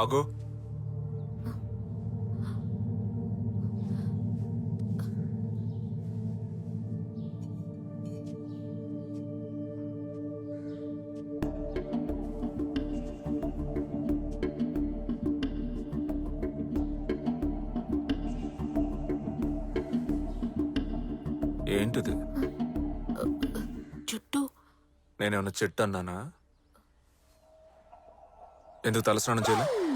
ఆగు. ఏంటిది? చుట్టూ? నేనేమన్నా చెట్టు అన్నానా? ఎందుకు తలస్నానం చేయలే?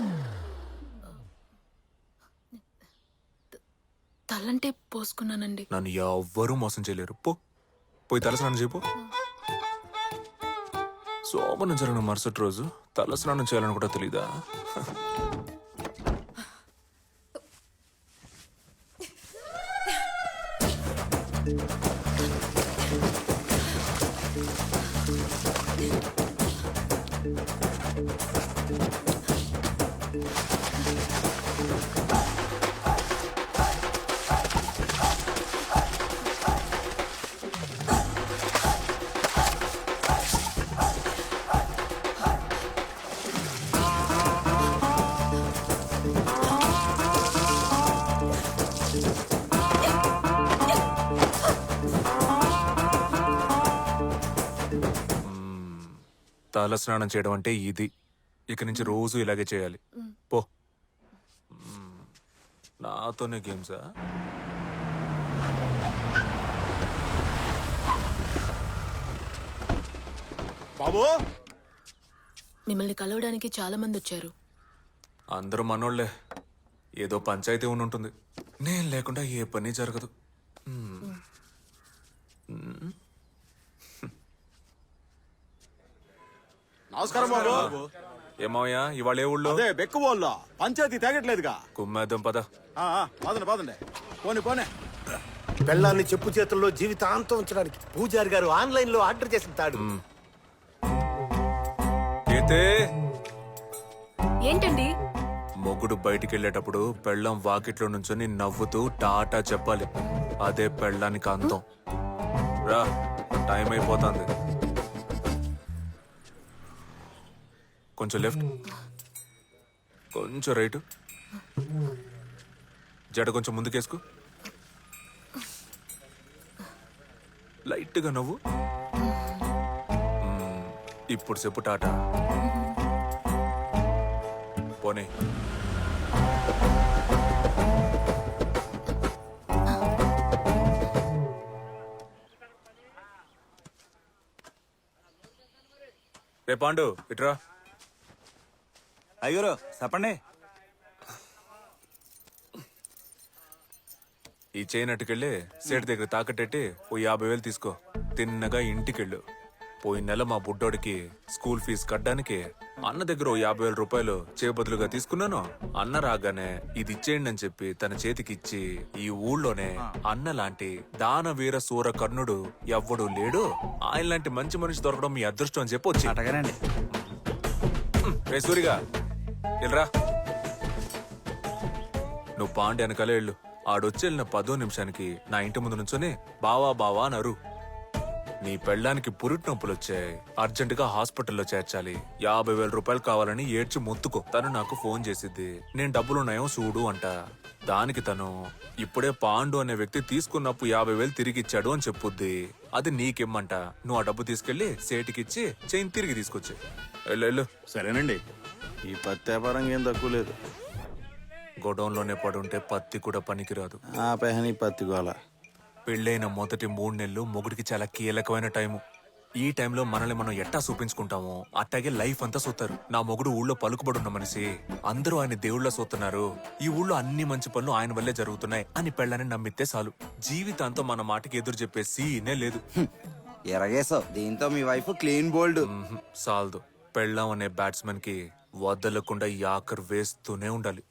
తలంటే పోసుకున్నానండి. నన్ను ఎవ్వరూ మోసం చేయలేరు. పో. పోయి తలస్నానం చేయపో సోమనం జరిగిన మరుసటి రోజు తలస్నానం చేయాలని కూడా తెలీదా? తలస్నానం చేయడం అంటే ఇది. ఇక నుంచి రోజు ఇలాగే చేయాలి. పో. మ్మ్. నాతోనే గేమ్సా? బాబు! మిమ్మల్ని కలవడానికి చాలా మంది వచ్చారు. అందరూ మనోళ్ళే ఏదో పంచాయతీ ఉండి ఉంటుంది నేను లేకుండా ఏ పని జరగదు. మ్మ్. నమస్కారం బాబు. ఏమయ్యా ఇవాళ ఏ ఊళ్ళో? అదే బెక్కుబోల్లో పంచాయతీ తేగట్లేదుగా. కుమ్మేద్దాం పద. ఆ, ఆ, పదండి పదండి పోనీ పోనీ. పెళ్ళాన్ని చెప్పు చేతుల్లో జీవితాంతం ఉంచడానికి పూజారి గారు ఆన్లైన్లో ఆర్డర్ చేసిన తాడు. అయితే ఏంటండి? మొగుడు బయటికి వెళ్ళేటప్పుడు పెళ్ళం వాకిట్లో నుంచొని నవ్వుతూ టాటా చెప్పాలి. అదే పెళ్ళానికి అంతం రా టైం అయిపోతుంది. కొంచెం లెఫ్ట్. కొంచెం రైట్. జడ కొంచెం ముందుకేసుకో. లైట్గా నవ్వు. ఇప్పుడు చెప్పు టాటా. పోనీ. రే పాండు ఇట్రా అయ్యూరు చెప్పండి ఈ చైన్ సేటు దగ్గర తాకట్టెట్టి ఓ యాభై వేలు తీసుకో. తిన్నగా ఇంటికెళ్ళు. పోయిన నెల మా బుడ్డోడికి స్కూల్ ఫీజు కట్టడానికి అన్న దగ్గర ఓ యాభై వేల రూపాయలు చేయబదులుగా తీసుకున్నాను. అన్న రాగానే ఇది ఇచ్చేయండి అని చెప్పి తన చేతికి ఇచ్చి ఈ ఊళ్ళోనే అన్న లాంటి దానవీర సూర కర్ణుడు ఎవ్వడు లేడు. ఆయన లాంటి మంచి మనిషి దొరకడం మీ అదృష్టం అని చెప్పి వచ్చి అటగానండి. రే సూరిగా. వెళ్ళరా నువ్వు పాండి వెనకాలే వెళ్ళు. ఆడొచ్చి వెళ్ళిన పదో నిమిషానికి నా ఇంటి ముందు నుంచొని బావా బావా నరు నీ పెళ్ళానికి పురిటి నొప్పులు వచ్చాయి అర్జెంటుగా హాస్పిటల్లో చేర్చాలి. యాభై వేల రూపాయలు కావాలని ఏడ్చి మొత్తుకో. తను నాకు ఫోన్ చేసిద్ది. నేను డబ్బులున్నాయో చూడు అంట. దానికి తను ఇప్పుడే పాండు అనే వ్యక్తి తీసుకున్నప్పుడు యాభై వేలు తిరిగి ఇచ్చాడు అని చెప్పుద్ది. అది నీకిమ్మంట. నువ్వు ఆ డబ్బు తీసుకెళ్ళి సేటికిచ్చి చైన్ తిరిగి తీసుకొచ్చి వెళ్ళు సరేనండి. ఈ పత్తి వ్యాపారం ఏం తక్కువ లేదు. గొడౌన్లోనే పడుంటే పత్తి కూడా పనికిరాదు. ఆ పెహని పత్తి గోల. పెళ్ళైన మొదటి మూడు నెలలు మొగుడికి చాలా కీలకమైన టైము. ఈ టైంలో మనల్ని మనం ఎట్టా చూపించుకుంటామో అట్టాగే లైఫ్ అంతా చూస్తారు నా మొగుడు ఊళ్ళో పలుకుబడున్న మనిషి. అందరూ ఆయన దేవుళ్ళ చూస్తున్నారు ఈ ఊళ్ళో అన్ని మంచి పనులు ఆయన వల్లే జరుగుతున్నాయి అని పెళ్ళని నమ్మితే చాలు. జీవితాంతం మన మాటకి ఎదురు చెప్పే సీనే లేదు. ఎరగేసావు దీంతో మీ వైఫ్ క్లీన్ బోల్డ్. సాల్దు. పెళ్ళాం అనే బ్యాట్స్మెన్కి వదలకుండా ఆఖరు వేస్తూనే ఉండాలి.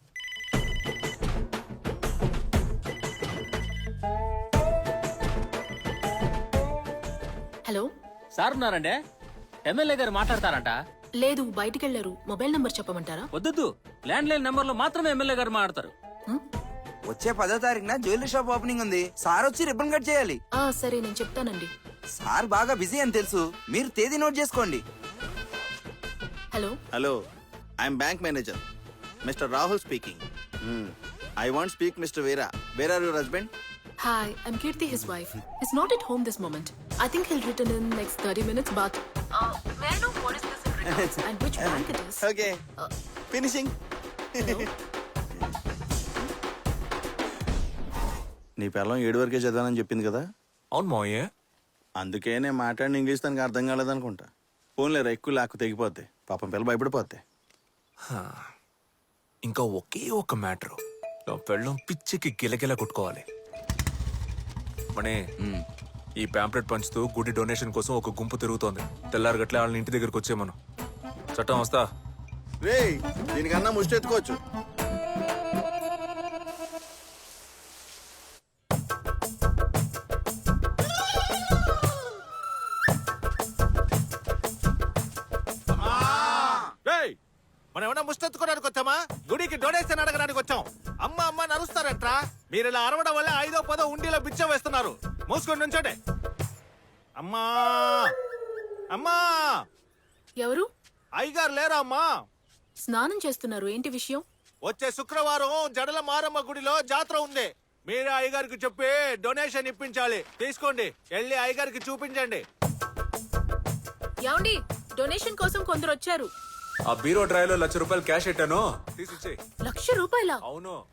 హలో? సార్ ఉన్నారండి? ఎమ్మెల్యే గారు మాట్లాడతారంట? లేదు బయటికి వెళ్ళారు మొబైల్ నంబర్ చెప్పమంటారా? వద్దొద్దు. ల్యాండ్ లైన్ నెంబర్లో మాత్రమే ఎమ్మెల్యే గారు మాట్లాడతారు. వచ్చే పదో తారీఖున జ్యువెలరీ షాప్ ఓపెనింగ్ ఉంది. సార్ వచ్చి రిబ్బన్ కట్ చేయాలి. ఆ సరే నేను చెప్తానండి. సార్ బాగా బిజీ అని తెలుసు. మీరు తేదీ నోట్ చేసుకోండి. Hello. Hello I'm bank manager. Mister Rahul speaking. Hmm. I want speak mister Veera. Where are your husband? Hi I'm Keerthi his wife is not at home this moment I think he'll return in next 30 minutes but where do what is this and which bank it is okay finishing నీ పిల్లం ఏడు వరకే చదవాలని చెప్పింది కదా? అవును మోయే అందుకే నేను మాట్లాడిన ఇంగ్లీష్ తనకి అర్థం కాలేదనుకుంటా. ఫోన్లేరా ఎక్కువ లాక్కు తెగిపోద్ది. పాపం పిల్ల భయపడిపోద్ది. ఇంకా ఒకే ఒక మ్యాటర్. నా పెళ్ళం పిచ్చికి గిలగిల కొట్టుకోవాలి. మనే ఈ ప్యాంప్లెట్ పంచుతూ గుడి డొనేషన్ కోసం ఒక గుంపు తిరుగుతోంది. తెల్లారు గట్లే వాళ్ళని ఇంటి దగ్గరికి వచ్చేమను చట్టం వస్తా. రే దీనికన్నా ముష్టి మనం ఏమన్నా ముష్టెత్తుకోవడానికి వచ్చామా? గుడికి డొనేషన్ అడగడానికి వచ్చాం. అమ్మ అమ్మ నరుస్తారంట్రా మీరు ఇలా అరవడం వల్ల ఐదో పదో ఉండిలో బిచ్చం వేస్తున్నారు. మూసుకొని నుంచోండి. అమ్మా! అమ్మా! ఎవరు? అయ్యగారు లేరా అమ్మా స్నానం చేస్తున్నారు. ఏంటి విషయం? వచ్చే శుక్రవారం జడల మారమ్మ గుడిలో జాతర ఉంది. మీరే అయ్యగారికి చెప్పి డొనేషన్ ఇప్పించాలి. తీసుకోండి. వెళ్ళి అయ్యగారికి చూపించండి. ఏమండి డొనేషన్ కోసం కొందరు వచ్చారు. ఆ బీరో డ్రైవ్లో లక్ష రూపాయలు క్యాష్ పెట్టాను. తీసిచ్చే లక్ష రూపాయల? అవును.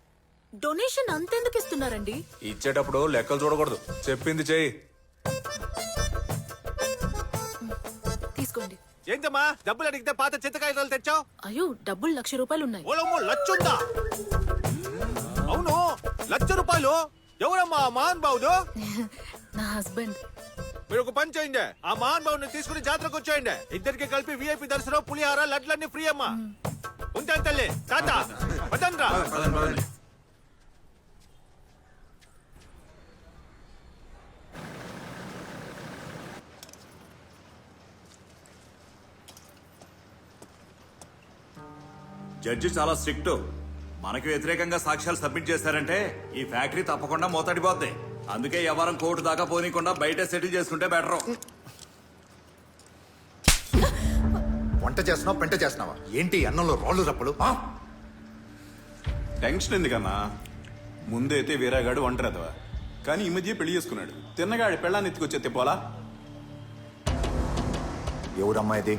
డొనేషన్ అంతెందుకు ఇస్తున్నారండి? ఇచ్చేటప్పుడు లెక్కలు చూడకూడదు. చెప్పింది చెయ్యి. తీసుకోండి. ఏంటమ్మా? డబ్బులు అడిగితే పాత చింతకాయలు తెచ్చావు? అయ్యో డబ్బులు లక్ష రూపాయలు ఉన్నాయి. ఓలమ్మో లచ్చుందా? అవును. లక్ష రూపాయలు? ఎవరమ్మా? మహాన్ బాబుడు నా హస్బెండ్. మీరు ఒక పని చేయండి. ఆ మహాన్ బాబుని తీసుకుని జాతరకు వచ్చేయండి. ఇద్దరికి కలిపి విఐపి దర్శనం పులిహార లడ్లన్నీ ఫ్రీ అమ్మా. ఉంటాను తల్లి తాత పదండ్రా. జడ్జి చాలా స్ట్రిక్ట్. మనకి వ్యతిరేకంగా సాక్ష్యాలు సబ్మిట్ చేశారంటే ఈ ఫ్యాక్టరీ తప్పకుండా మూతడిపోద్ది. అందుకే ఎవరం కోర్టు దాకా పోనీకుండా బయట సెటిల్ చేసుకుంటే బెటర్ వంట చేస్తున్నావా? పెంట చేస్తున్నావా? ఏంటి అన్నంలో రాళ్ళు రప్పలు? టెన్షన్ ఎందుకన్నా? ముందైతే వీరాగాడు ఒంటరిదవా? కానీ ఈ మధ్య పెళ్ళి చేసుకున్నాడు. తిన్నగాడి పెళ్ళాన్ని ఎత్తుకొచ్చే పోలా? ఎవరమ్మా ఇది